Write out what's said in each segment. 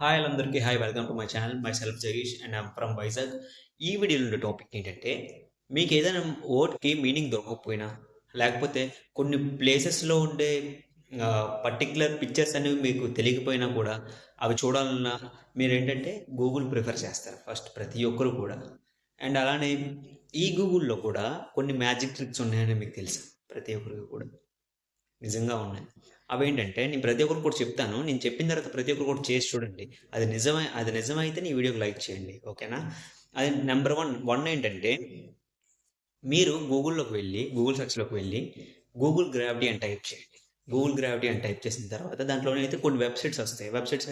Hi అందరికీ hi welcome to my channel myself జగీష్ and I'm from Vizag ఈ వీడియోలో ఉండే టాపిక్ ఏంటంటే మీకు ఏదైనా ఓట్కి మీనింగ్ దొరకకపోయినా లేకపోతే కొన్ని ప్లేసెస్లో ఉండే పర్టికులర్ పిక్చర్స్ అనేవి మీకు తెలియకపోయినా కూడా అవి చూడాలన్నా మీరు ఏంటంటే గూగుల్ ప్రిఫర్ చేస్తారు. ఫస్ట్ ప్రతి ఒక్కరు కూడా. అండ్ అలానే ఈ గూగుల్లో కూడా కొన్ని మ్యాజిక్ ట్రిక్స్ ఉన్నాయని మీకు తెలుసు? ప్రతి ఒక్కరికి కూడా. నిజంగా ఉన్నాయి అవి ఏంటంటే నేను ప్రతి ఒక్కరు కూడా చెప్తాను. నేను చెప్పిన తర్వాత ప్రతి ఒక్కరు కూడా చేసి చూడండి. అది నిజమై అది నిజమైతే నీ వీడియోకి లైక్ చేయండి. ఓకేనా? అది నెంబర్ వన్ వన్ ఏంటంటే మీరు గూగుల్లోకి వెళ్ళి గూగుల్ సెర్చ్లోకి వెళ్ళి గూగుల్ గ్రావిటీ అని టైప్ చేయండి. గూగుల్ గ్రావిటీ అని టైప్ చేసిన తర్వాత దాంట్లోనే అయితే కొన్ని వెబ్సైట్స్ వస్తాయి. వెబ్సైట్స్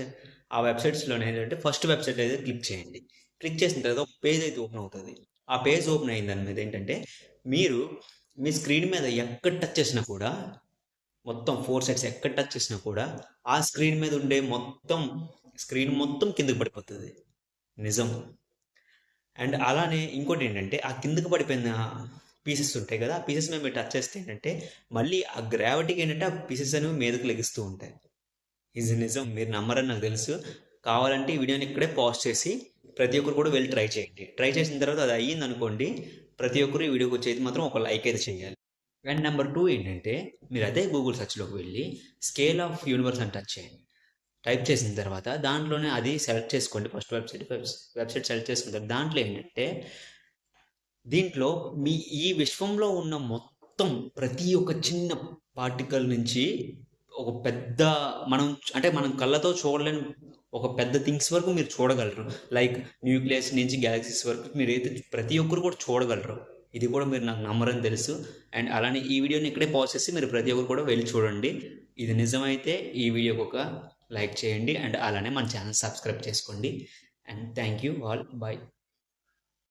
ఆ వెబ్సైట్స్లోనే ఏంటంటే ఫస్ట్ వెబ్సైట్ అయితే క్లిక్ చేయండి. క్లిక్ చేసిన తర్వాత ఒక పేజ్ అయితే ఓపెన్ అవుతుంది. ఆ పేజ్ ఓపెన్ అయిన దాని మీద ఏంటంటే మీరు మీ స్క్రీన్ మీద ఎక్కడ టచ్ చేసినా కూడా మొత్తం ఫోర్ సైడ్స్ ఎక్కడ టచ్ చేసినా కూడా ఆ స్క్రీన్ మీద ఉండే మొత్తం స్క్రీన్ మొత్తం కిందకి పడిపోతుంది. నిజం. అండ్ అలానే ఇంకోటి ఏంటంటే ఆ కిందకి పడిపోయిన పీసెస్ ఉంటాయి కదా ఆ పీసెస్ మీద మీరు టచ్ చేస్తే ఏంటంటే మళ్ళీ ఆ గ్రావిటీకి ఏంటంటే ఆ పీసెస్ అనేవి మీదకి లెగిస్తూ ఉంటాయి. ఇది నిజం. మీరు నమ్మరని నాకు తెలుసు. కావాలంటే ఈ వీడియోని ఇక్కడే పాజ్ చేసి ప్రతి ఒక్కరు కూడా వెళ్ళి ట్రై చేయండి. ట్రై చేసిన తర్వాత అది అయ్యింది అనుకోండి ప్రతి ఒక్కరు ఈ వీడియోకి వచ్చేది మాత్రం ఒక లైక్ అయితే చేయాలి. అండ్ నెంబర్ టూ ఏంటంటే మీరు అదే గూగుల్ సెర్చ్లోకి వెళ్ళి స్కేల్ ఆఫ్ యూనివర్స్ అని టచ్ చేయండి. టైప్ చేసిన తర్వాత దాంట్లోనే అది సెలెక్ట్ చేసుకోండి. ఫస్ట్ వెబ్సైట్ వెబ్సైట్ సెలెక్ట్ చేసుకుంటారు దాంట్లో ఏంటంటే దీంట్లో మీ ఈ విశ్వంలో ఉన్న మొత్తం ప్రతి ఒక్క చిన్న పార్టికల్ నుంచి ఒక పెద్ద మనం అంటే మనం కళ్ళతో చూడలేని ఒక పెద్ద థింగ్స్ వరకు మీరు చూడగలరు. లైక్ న్యూక్లియస్ నుంచి గ్యాలక్సీస్ వరకు మీరు అయితే ప్రతి ఒక్కరు కూడా చూడగలరు. ఇది కూడా మీరు నాకు నమ్మరని తెలుసు. అండ్ అలానే ఈ వీడియోని ఇక్కడే పాజ్ చేసి మీరు ప్రతి ఒక్కరు కూడా వెళ్ళి చూడండి. ఇది నిజమైతే ఈ వీడియోకి ఒక లైక్ చేయండి. అండ్ అలానే మన ఛానల్ సబ్స్క్రైబ్ చేసుకోండి. And thank you all. Bye.